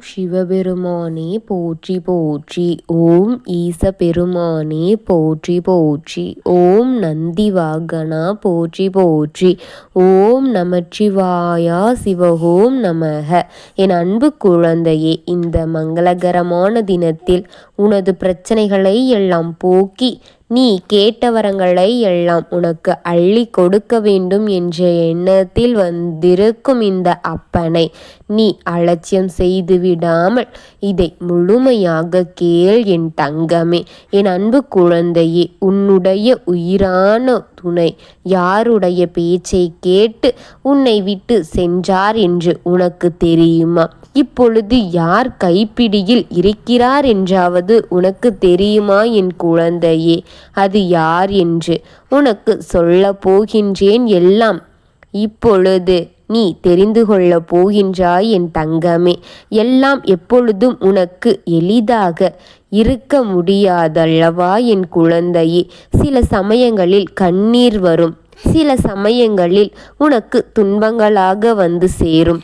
சிவபெருமானே போற்றி போற்றி. ஓம் ஈச பெருமானே போற்றி போற்றி. ஓம் நந்தி வாகனா போற்றி போற்றி. ஓம் நமச்சிவாயா சிவஹோம் நமக. என் அன்பு குழந்தையே இந்த மங்களகரமான தினத்தில் உனது பிரச்சனைகளை எல்லாம் போக்கி நீ கேட்ட வரங்களை எல்லாம் உனக்கு அள்ளி கொடுக்க வேண்டும் என்ற எண்ணத்தில் வந்திருக்கும் இந்த அப்பனை நீ அலட்சியம் செய்து விடாமல் இதை முழுமையாக கேள் என் தங்கமே. என் அன்பு குழந்தையே உன்னுடைய உயிரான துணை யாருடைய பேச்சை கேட்டு உன்னை விட்டு சென்றார் என்று உனக்கு தெரியுமா? இப்பொழுது யார் கைப்பிடியில் இருக்கிறார் என்றாவது உனக்கு தெரியுமா என் குழந்தையே? அது யார் என்று உனக்கு சொல்ல போகின்றேன் எல்லாம். இப்பொழுது நீ தெரிந்து கொள்ளப் போகின்றாய் என் தங்கமே. எல்லாம் எப்பொழுதும் உனக்கு எளிதாக இருக்க முடியாதல்லவா என் குழந்தையே? சில சமயங்களில் கண்ணீர் வரும். சில சமயங்களில் உனக்கு துன்பங்களாக வந்து சேரும்.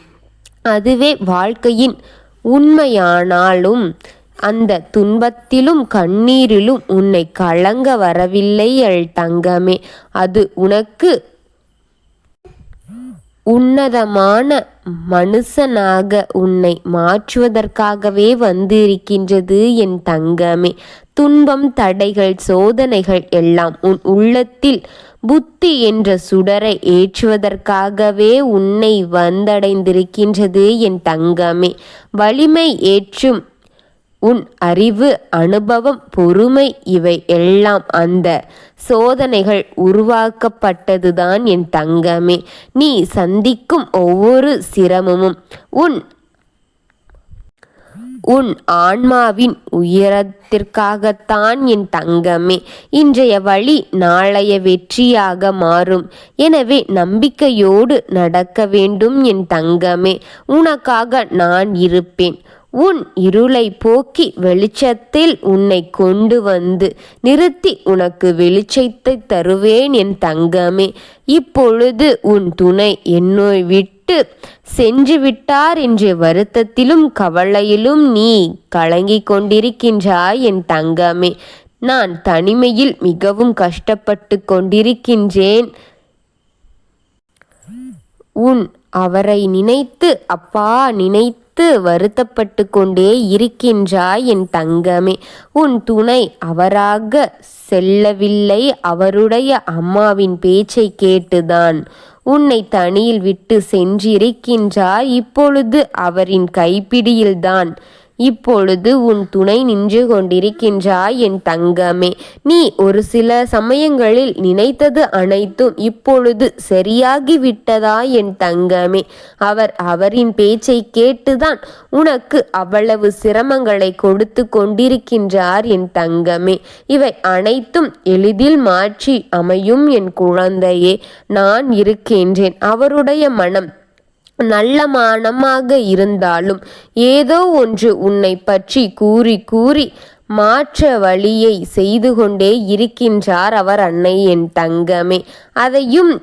அதுவே வாழ்க்கையின் உண்மையானாலும் அந்த துன்பத்திலும் கண்ணீரிலும் உன்னை கலங்க வரவில்லை அள் தங்கமே. அது உனக்கு உன்னதமான மனுஷனாக உன்னை மாற்றுவதற்காகவே வந்திருக்கின்றது என் தங்கமே. துன்பம் தடைகள் சோதனைகள் எல்லாம் உன் உள்ளத்தில் புத்தி என்ற சுடரை ஏற்றுவதற்காகவே உன்னை வந்தடைந்திருக்கின்றது என் தங்கமே. வலிமை ஏற்றும் உன் அறிவு அனுபவம் பொறுமை இவை எல்லாம் அந்த சோதனைகள் உருவாக்கப்பட்டதுதான் என் தங்கமே. நீ சந்திக்கும் ஒவ்வொரு சிரமமும் உன் உன் ஆன்மாவின் உயரத்திற்காகத்தான் என் தங்கமே. இன்றைய வழி நாளைய வெற்றியாக மாறும். எனவே நம்பிக்கையோடு நடக்க வேண்டும் என் தங்கமே. உனக்காக நான் இருப்பேன். உன் இருளை போக்கி வெளிச்சத்தில் உன்னை கொண்டு வந்து நிறுத்தி உனக்கு வெளிச்சத்தை தருவேன் என் தங்கமே. இப்பொழுது உன் துணை என்னை விட்டு சென்று விட்டார் என்ற வருத்தத்திலும் கவலையிலும் நீ கலங்கிக் கொண்டிருக்கின்றாய் என் தங்கமே. நான் தனிமையில் மிகவும் கஷ்டப்பட்டு கொண்டிருக்கின்றேன். உன் அவரை நினைத்து அப்பா நினைத்து நினைத்து வருத்தப்பட்டு கொண்டே இருக்கின்றாய் என் தங்கமே. உன் துணை அவராக செல்லவில்லை அவருடைய அம்மாவின் பேச்சை கேட்டுதான். உன்னை தனியில் விட்டு சென்றிருக்கின்றாய் இப்பொழுது அவரின் கைப்பிடியில்தான். இப்பொழுது உன் துணை நின்று கொண்டிருக்கின்றாய் என் தங்கமே. நீ ஒரு சில சமயங்களில் நினைத்தது அனைத்தும் இப்பொழுது சரியாகி விட்டதா என் தங்கமே. அவர் அவரின் பேச்சை கேட்டுதான் உனக்கு அவ்வளவு சிரமங்களை கொடுத்து கொண்டிருக்கின்றார் என் தங்கமே. இவை அனைத்தும் எளிதில் மாற்றி அமையும் என் குழந்தையே. நான் இருக்கின்றேன். அவருடைய மனம் நல்ல மானமாக இருந்தாலும் ஏதோ ஒன்று உன்னை பற்றி கூறி கூறி மாற்ற வழியை செய்து கொண்டே இருக்கின்றார் அவர் அன்னை என் தங்கமே. அதையும்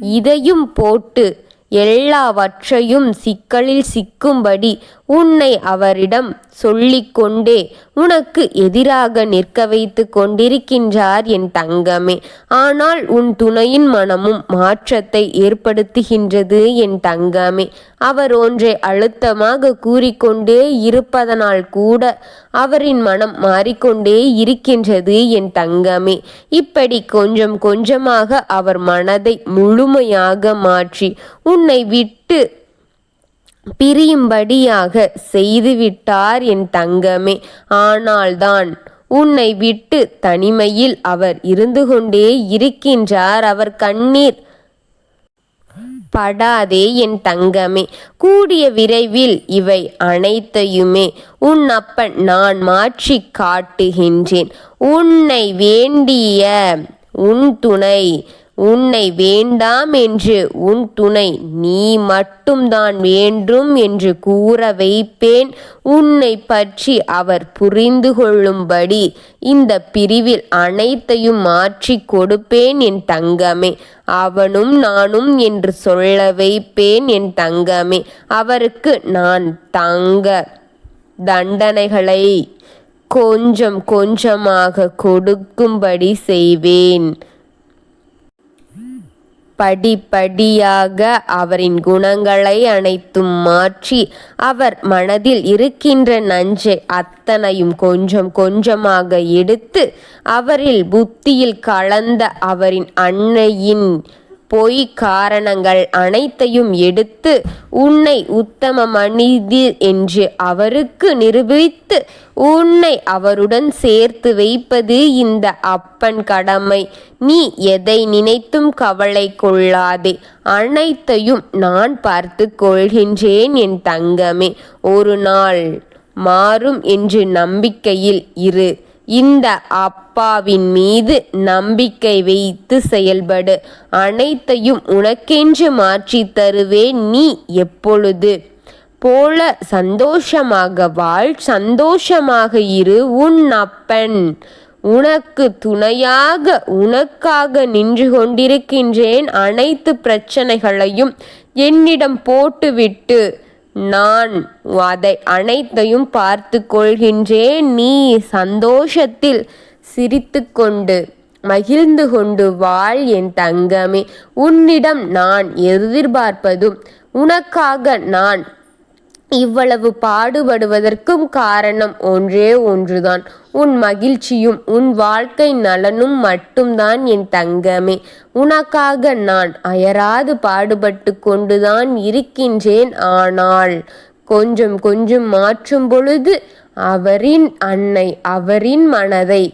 இதையும் போட்டு எல்லாவற்றையும் சிக்கலில் சிக்கும்படி உன்னை அவரிடம் சொல்லிக்கொண்டே உனக்கு எதிராக நிற்க வைத்து கொண்டிருக்கின்றார் என் தங்கமே. ஆனால் உன் துணையின் மனமும் மாற்றத்தை ஏற்படுத்துகின்றது என் தங்கமே. அவர் ஒன்றை அழுத்தமாக கூறிக்கொண்டே இருப்பதனால் கூட அவரின் மனம் மாறிக்கொண்டே இருக்கின்றது என் தங்கமே. இப்படி கொஞ்சம் கொஞ்சமாக அவர் மனதை முழுமையாக மாற்றி உன்னை விட்டு பிரியும்படியாக செய்துவிட்டார் என் தங்கமே. ஆனால்தான் உன்னை விட்டு தனிமையில் அவர் இருந்து கொண்டே இருக்கின்றார். அவர் கண்ணீர் படாதே என் தங்கமே. கூடிய விரைவில் இவை அனைத்தையுமே உன் அப்பன் நான் மாற்றி காட்டுகின்றேன். உன்னை வேண்டிய உன் துணை உன்னை வேண்டாம் என்று உன் துணை நீ மட்டும்தான் வேண்டும் என்று கூற வைப்பேன். உன்னை பற்றி அவர் புரிந்து கொள்ளும்படி இந்த பிரிவில் அனைத்தையும் மாற்றிக் கொடுப்பேன் என் தங்கமே. அவனும் நானும் என்று சொல்ல வைப்பேன் என் தங்கமே. அவருக்கு நான் தங்க தண்டனைகளை கொஞ்சம் கொஞ்சமாக கொடுக்கும்படி செய்வேன். படிப்படியாக அவரின் குணங்களை அனைத்தும் மாற்றி அவர் மனதில் இருக்கின்ற நஞ்சை அத்தனையும் கொஞ்சம் கொஞ்சமாக எடுத்து அவரில் புத்தியில் கலந்த அவரின் அன்னையின் பொய் காரணங்கள் அனைத்தையும் எடுத்து உன்னை உத்தம மனிதி என்று அவருக்கு நிரூபித்து உன்னை அவருடன் சேர்த்து வைப்பது இந்த அப்பன் கடமை. நீ எதை நினைத்தும் கவலை கொள்ளாதே. அனைத்தையும் நான் பார்த்து கொள்கின்றேன் என் தங்கமே. ஒரு நாள் மாறும் என்று நம்பிக்கையில் இரு. இந்த அப்பாவின் மீது நம்பிக்கை வைத்து செயல்படு. அனைத்தையும் உனக்கென்று மாற்றி தருவேன் நீ எப்பொழுது. போல சந்தோஷமாக வாழ் சந்தோஷமாக இரு உன் அப்பன். உனக்கு துணையாக உனக்காக நின்று கொண்டிருக்கின்றேன். அனைத்து பிரச்சனைகளையும் என்னிடம் போட்டுவிட்டு நான் அதை அனைத்தையும் பார்த்து கொள்கின்றேன். நீ சந்தோஷத்தில் சிரித்து கொண்டு மகிழ்ந்து கொண்டு வாழ் என் தங்கமே உன்னிடம் நான் எதிர்பார்ப்பதும் உனக்காக நான் இவ்வளவு பாடுபடுவதற்கும் காரணம் ஒன்றே ஒன்றுதான். உன் மகிழ்ச்சியும் உன் வாழ்க்கை நலனும் மட்டும்தான் என் தங்கமே. உனக்காக நான் அயராது பாடுபட்டு கொண்டுதான் இருக்கின்றேன் ஆனால் கொஞ்சம் கொஞ்சம் மாற்றும் பொழுது அவரின் அன்னை அவரின் மனதை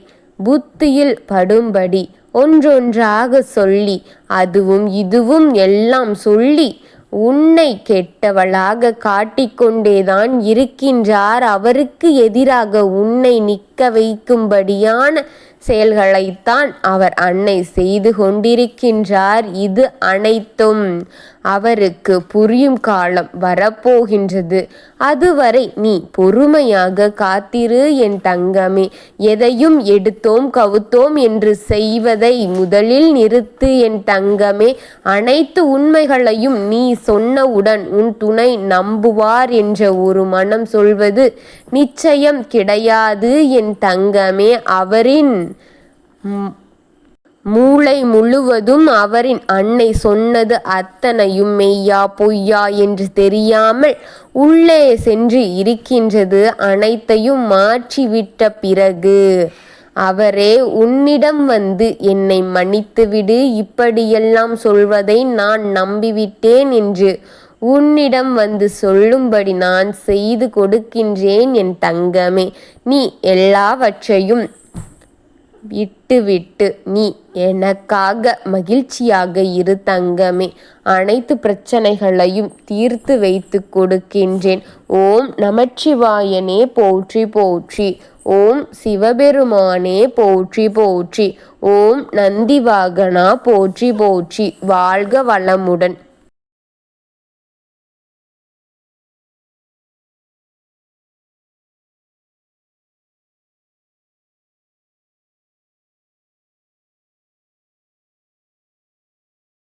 புத்தியில் படும்படி ஒன்றொன்றாக சொல்லி அதுவும் இதுவும் எல்லாம் சொல்லி உன்னை கெட்டவளாக காட்டிக்கொண்டேதான் இருக்கின்றார். அவருக்கு எதிராக உன்னை நிற்க வைக்கும்படியான செயல்களைத்தான் அவர் அன்னை செய்து கொண்டிருக்கின்றார். இது அனைத்தும். அவருக்கு புரியும் காலம் வரப்போகின்றது. அதுவரை நீ பொறுமையாக காத்திரு என் தங்கமே. எதையும் எடுத்தோம் கவுத்தோம் என்று செய்வதை முதலில் நிறுத்து என் தங்கமே. அனைத்து உண்மைகளையும் நீ சொன்னவுடன் உன் துணை நம்புவார் என்ற ஒரு மனம் சொல்வது நிச்சயம் கிடையாது என் தங்கமே. அவரின் மூளை முழுவதும் அவரின் அன்னை சொன்னது அத்தனையும் மெய்யா பொய்யா என்று தெரியாமல் உள்ளே சென்று இருக்கின்றது அனைத்தையும் மாற்றிவிட்ட பிறகு. அவரே உன்னிடம் வந்து என்னை மன்னித்துவிடு. இப்படியெல்லாம் சொல்வதை நான் நம்பிவிட்டேன் என்று உன்னிடம் வந்து சொல்லும்படி நான் செய்து கொடுக்கின்றேன் என் தங்கமே. நீ எல்லாவற்றையும் விட்டுவிட்டு நீ எனக்காக மகிழ்ச்சியாக இரு தங்கமே. அனைத்து பிரச்சனைகளையும் தீர்த்து வைத்து கொடுக்கின்றேன். ஓம் நமச்சிவாயனே போற்றி போற்றி. ஓம் சிவபெருமானே போற்றி போற்றி. ஓம் நந்திவாகனா போற்றி போற்றி. வாழ்க வளமுடன்.